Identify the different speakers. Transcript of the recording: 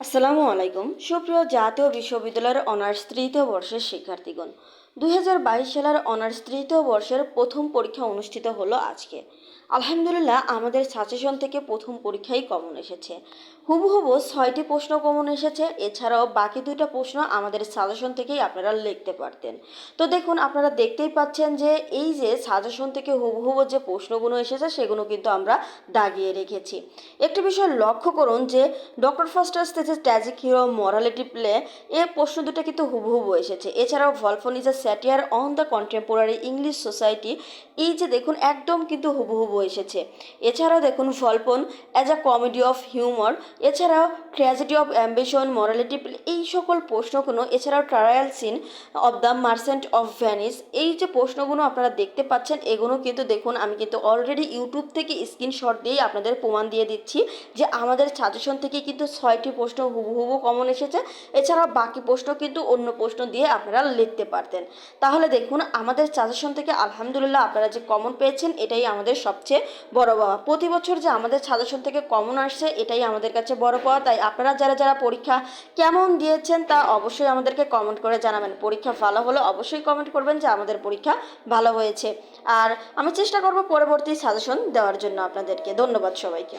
Speaker 1: আসসালামু আলাইকুম। সুপ্রিয় জাতীয় বিশ্ববিদ্যালয়ের অনার্স তৃতীয় বর্ষের শিক্ষার্থীগণ বাইশ সালের অনার্স তৃতীয় বর্ষের প্রথম পরীক্ষা অনুষ্ঠিত হলো আজকে। আলহামদুলিল্লাহ, আমাদের সাজেশন থেকে প্রথম পরীক্ষাই কমন এসেছে। হুবহুবু ছয়টি প্রশ্ন কমন এসেছে, এছাড়াও বাকি দুইটা প্রশ্ন আমাদের সাজেশন থেকেই আপনারা লিখতে পারতেন। তো দেখুন, আপনারা দেখতেই পাচ্ছেন যে এই যে সাজেশন থেকে হুবহুবু যে প্রশ্নগুলো এসেছে, সেগুলো কিন্তু আমরা দাগিয়ে রেখেছি। একটি বিষয় লক্ষ্য করুন যে ডক্টর ফাস্টার্স থেকে ট্যাজিক হিরো মরালিটি প্লে এ প্রশ্ন দুটো কিন্তু হুবহুবু এসেছে। এছাড়াও Volpone is a satire on the contemporary English society, এই যে দেখুন একদম কিন্তু হুবহুবু এসেছে। এছাড়াও দেখুন Volpone as a comedy of humour এছাড়াও ট্র্যাজেডি অফ অ্যাম্বিশন মরালিটি এই সকল প্রশ্নগুলো, এছাড়াও trial scene of the merchant of Venice এই যে প্রশ্নগুলো আপনারা দেখতে পাচ্ছেন, এগুলো কিন্তু দেখুন, আমি কিন্তু অলরেডি ইউটিউব থেকে স্ক্রিনশট দিয়েই আপনাদের প্রমাণ দিয়ে দিচ্ছি যে আমাদের সাজেশন থেকে কিন্তু ছয়টি প্রশ্ন হুবহুবু কমন এসেছে। এছাড়াও বাকি প্রশ্ন কিন্তু অন্য প্রশ্ন দিয়ে আপনারা লিখতে পারতেন। তাহলে দেখুন, আমাদের সাজেশন থেকে আলহামদুলিল্লাহ আপনারা যে কমন পেয়েছেন, এটাই আমাদের সবচেয়ে বড় পাওয়া। প্রতি বছর যে আমাদের সাজেশন থেকে কমন আসছে, এটাই আমাদের কাছে বড় পাওয়া। তাই আপনারা যারা যারা পরীক্ষা কেমন দিয়েছেন, তা অবশ্যই আমাদেরকে কমেন্ট করে জানাবেন। পরীক্ষা ভালো হলে অবশ্যই কমেন্ট করবেন যে আমাদের পরীক্ষা ভালো হয়েছে। আর আমি চেষ্টা করব পরবর্তী সাজেশন দেওয়ার জন্য আপনাদেরকে। ধন্যবাদ সবাইকে।